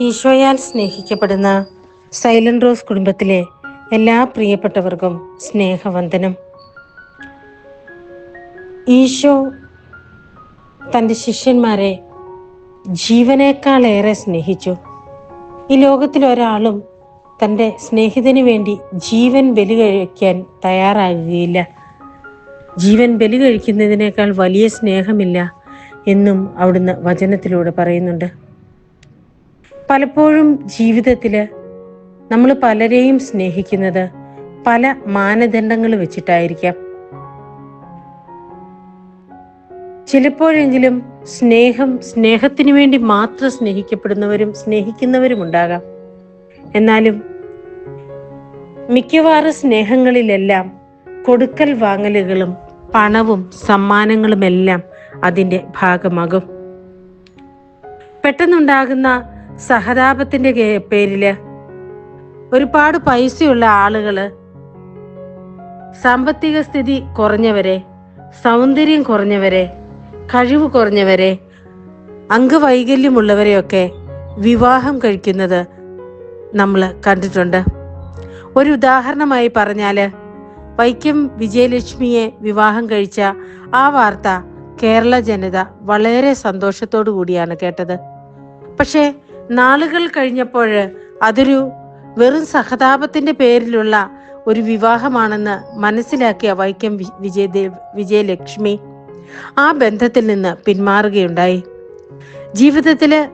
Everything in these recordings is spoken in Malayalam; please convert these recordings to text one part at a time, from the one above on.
ഈശോയാൽ സ്നേഹിക്കപ്പെടുന്ന സൈലന്റ് റോസ് കുടുംബത്തിലെ എല്ലാ പ്രിയപ്പെട്ടവർക്കും സ്നേഹവന്ദനം. ഈശോ തന്റെ ശിഷ്യന്മാരെ ജീവനേക്കാളേറെ സ്നേഹിച്ചു. ഈ ലോകത്തിൽ ഒരാളും തന്റെ സ്നേഹിതന് വേണ്ടി ജീവൻ ബലി കഴിക്കാൻ തയ്യാറാകുകയില്ല. ജീവൻ ബലി കഴിക്കുന്നതിനേക്കാൾ വലിയ സ്നേഹമില്ല എന്നും അവിടുന്ന് വചനത്തിലൂടെ പറയുന്നുണ്ട്. പലപ്പോഴും ജീവിതത്തിൽ നമ്മൾ പലരെയും സ്നേഹിക്കുന്നത് പല മാനദണ്ഡങ്ങൾ വെച്ചിട്ടായിരിക്കാം. ചിലപ്പോഴെങ്കിലും സ്നേഹം സ്നേഹത്തിനു വേണ്ടി മാത്രം സ്നേഹിക്കപ്പെടുന്നവരും സ്നേഹിക്കുന്നവരും ഉണ്ടാകാം. എന്നാലും മിക്കവാറും സ്നേഹങ്ങളിലെല്ലാം കൊടുക്കൽ വാങ്ങലുകളും പണവും സമ്മാനങ്ങളുമെല്ലാം അതിന്റെ ഭാഗമാകും. പെട്ടെന്നുണ്ടാകുന്ന സഹതാപത്തിന്റെ പേരിൽ ഒരുപാട് പൈസയുള്ള ആളുകൾ സാമ്പത്തിക സ്ഥിതി കുറഞ്ഞവരെ സൗന്ദര്യം കുറഞ്ഞവരെ കഴിവ് കുറഞ്ഞവരെ അംഗവൈകല്യമുള്ളവരെയൊക്കെ വിവാഹം കഴിക്കുന്നത് നമ്മൾ കണ്ടിട്ടുണ്ട്. ഒരു ഉദാഹരണമായി പറഞ്ഞാൽ വൈക്കം വിജയലക്ഷ്മിയെ വിവാഹം കഴിച്ച ആ വാർത്ത കേരള ജനത വളരെ സന്തോഷത്തോടു കൂടിയാണ് കേട്ടത്. പക്ഷേ നാളുകൾ കഴിഞ്ഞപ്പോൾ അതൊരു വെറും സഹതാപത്തിന്റെ പേരിലുള്ള ഒരു വിവാഹമാണെന്ന് മനസ്സിലാക്കിയ വൈക്കം വിജയദേവ് വിജയലക്ഷ്മി ആ ബന്ധത്തിൽ നിന്ന് പിന്മാറുകയുണ്ടായി. ജീവിതത്തിൽ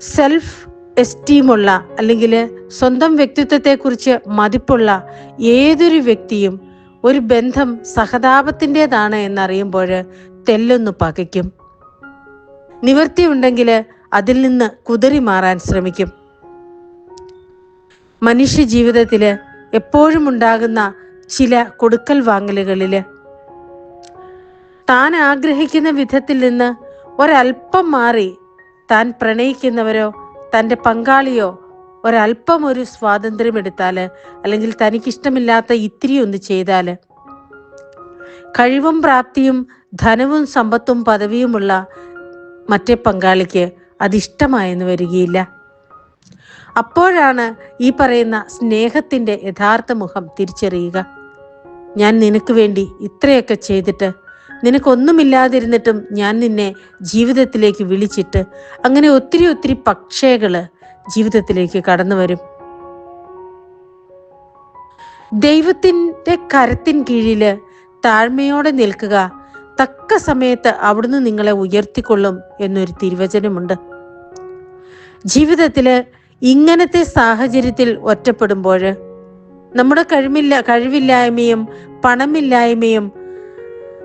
സെൽഫ് എസ്റ്റീമുള്ള അല്ലെങ്കിൽ സ്വന്തം വ്യക്തിത്വത്തെക്കുറിച്ച് മതിപ്പുള്ള ഏതൊരു വ്യക്തിയും ഒരു ബന്ധം സഹതാപത്തിന്റെതാണ് എന്നറിയുമ്പോൾ തെല്ലൊന്നു പകയ്ക്കും. നിവൃത്തിയുണ്ടെങ്കിൽ അതിൽ നിന്ന് കുതിരി മാറാൻ ശ്രമിക്കും. മനുഷ്യ ജീവിതത്തിൽ എപ്പോഴും ഉണ്ടാകുന്ന ചില കൊടുക്കൽ വാങ്ങലുകളിൽ താൻ ആഗ്രഹിക്കുന്ന വിധത്തിൽ നിന്ന് ഒരൽപ്പം മാറി താൻ പ്രണയിക്കുന്നവരോ തന്റെ പങ്കാളിയോ ഒരൽപ്പം ഒരു സ്വാതന്ത്ര്യം എടുത്താൽ അല്ലെങ്കിൽ തനിക്കിഷ്ടമില്ലാത്ത ഇത്തിരി ഒന്ന് ചെയ്താൽ കഴിവും പ്രാപ്തിയും ധനവും സമ്പത്തും പദവിയുമുള്ള മറ്റേ പങ്കാളിക്ക് അതിഷ്ടമായെന്ന് വരികയില്ല. അപ്പോഴാണ് ഈ പറയുന്ന സ്നേഹത്തിന്റെ യഥാർത്ഥ മുഖം തിരിച്ചറിയുക. ഞാൻ നിനക്ക് വേണ്ടി ഇത്രയൊക്കെ ചെയ്തിട്ട് നിനക്കൊന്നുമില്ലാതിരുന്നിട്ടും ഞാൻ നിന്നെ ജീവിതത്തിലേക്ക് വിളിച്ചിട്ട് അങ്ങനെ ഒത്തിരി ഒത്തിരി പക്ഷേകൾ ജീവിതത്തിലേക്ക് കടന്നു വരും. ദൈവത്തിന്റെ കരത്തിൻ കീഴിൽ താഴ്മയോടെ നിൽക്കുക തക്ക സമയത്ത് അവിടുന്ന് നിങ്ങളെ ഉയർത്തിക്കൊള്ളും എന്നൊരു തിരുവചനമുണ്ട്. ജീവിതത്തിൽ ഇങ്ങനത്തെ സാഹചര്യത്തിൽ ഒറ്റപ്പെടുമ്പോൾ നമ്മുടെ കഴിവില്ല കഴിവില്ലായ്മയും പണമില്ലായ്മയും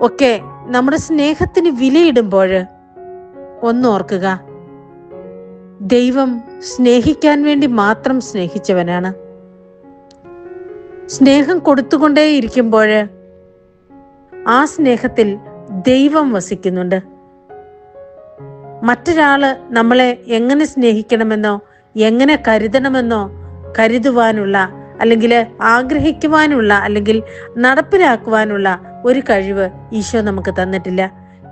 ഒക്കെ നമ്മുടെ സ്നേഹത്തിന് വിലയിടുമ്പോൾ ഒന്നോർക്കുക ദൈവം സ്നേഹിക്കാൻ വേണ്ടി മാത്രം സ്നേഹിച്ചവനാണ്. സ്നേഹം കൊടുത്തുകൊണ്ടേയിരിക്കുമ്പോൾ ആ സ്നേഹത്തിൽ ദൈവം വസിക്കുന്നുണ്ട്. മറ്റൊരാൾ നമ്മളെ എങ്ങനെ സ്നേഹിക്കണമെന്നോ എങ്ങനെ കരുതണമെന്നോ കരുതുവാനുള്ള അല്ലെങ്കിൽ ആഗ്രഹിക്കുവാനുള്ള അല്ലെങ്കിൽ നടപ്പിലാക്കുവാനുള്ള ഒരു കഴിവ് ഈശോ നമുക്ക് തന്നിട്ടില്ല.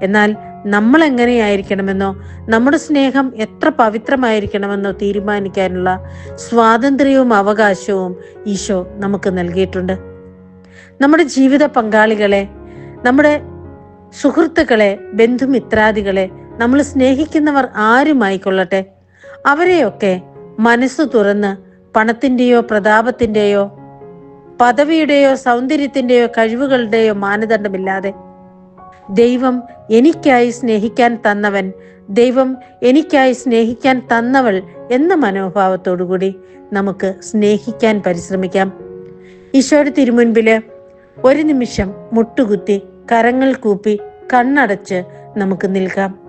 എന്നാൽ നമ്മൾ എങ്ങനെയായിരിക്കണമെന്നോ നമ്മുടെ സ്നേഹം എത്ര പവിത്രമായിരിക്കണമെന്നോ തീരുമാനിക്കാനുള്ള സ്വാതന്ത്ര്യവും അവകാശവും ഈശോ നമുക്ക് നൽകിയിട്ടുണ്ട്. നമ്മുടെ ജീവിത പങ്കാളികളെ നമ്മുടെ സുഹൃത്തുക്കളെ ബന്ധുമിത്രാദികളെ നമ്മൾ സ്നേഹിക്കുന്നവർ ആരുമായിക്കൊള്ളട്ടെ? അവരെയൊക്കെ മനസ്സ് തുറന്ന് പണത്തിന്റെയോ പ്രതാപത്തിന്റെയോ പദവിയുടെയോ സൗന്ദര്യത്തിന്റെയോ കഴിവുകളുടെയോ മാനദണ്ഡമില്ലാതെ. ദൈവം എനിക്കായി സ്നേഹിക്കാൻ തന്നവൻ ദൈവം എനിക്കായി സ്നേഹിക്കാൻ തന്നവൾ എന്ന മനോഭാവത്തോടുകൂടി നമുക്ക് സ്നേഹിക്കാൻ പരിശ്രമിക്കാം. ഈശോയുടെ തിരുമുൻപിൽ ഒരു നിമിഷം മുട്ടുകുത്തി കരങ്ങൾ കൂപ്പി കണ്ണടച്ച് നമുക്ക് നിൽക്കാം.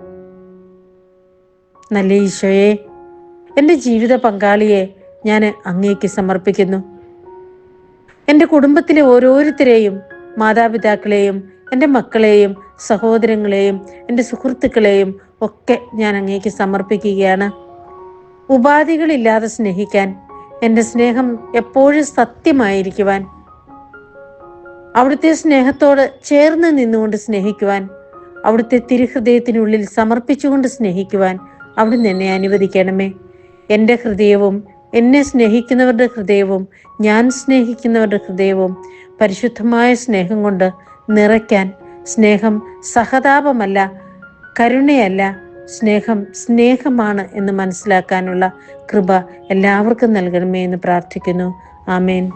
നല്ല ഈശോയെ. എന്റെ ജീവിത പങ്കാളിയെ ഞാൻ അങ്ങേക്ക് സമർപ്പിക്കുന്നു. എന്റെ കുടുംബത്തിലെ ഓരോരുത്തരെയും മാതാപിതാക്കളെയും എന്റെ മക്കളെയും സഹോദരങ്ങളെയും എന്റെ സുഹൃത്തുക്കളെയും ഒക്കെ ഞാൻ അങ്ങേക്ക് സമർപ്പിക്കുകയാണ്. ഉപാധികളില്ലാതെ സ്നേഹിക്കാൻ എന്റെ സ്നേഹം എപ്പോഴും സത്യമായിരിക്കുവാൻ അവിടുത്തെ സ്നേഹത്തോട് ചേർന്ന് നിന്നുകൊണ്ട് സ്നേഹിക്കുവാൻ അവിടുത്തെ തിരുഹൃദയത്തിനുള്ളിൽ സമർപ്പിച്ചുകൊണ്ട് സ്നേഹിക്കുവാൻ അവിടുന്ന് എന്നെ അനുവദിക്കണമേ. എന്റെ ഹൃദയവും എന്നെ സ്നേഹിക്കുന്നവരുടെ ഹൃദയവും ഞാൻ സ്നേഹിക്കുന്നവരുടെ ഹൃദയവും പരിശുദ്ധമായ സ്നേഹം കൊണ്ട് നിറയ്ക്കാൻ സ്നേഹം സഹതാപമല്ല കരുണയല്ല സ്നേഹം സ്നേഹമാണ് എന്ന് മനസ്സിലാക്കാനുള്ള കൃപ എല്ലാവർക്കും നൽകണമേ എന്ന് പ്രാർത്ഥിക്കുന്നു. ആമേൻ.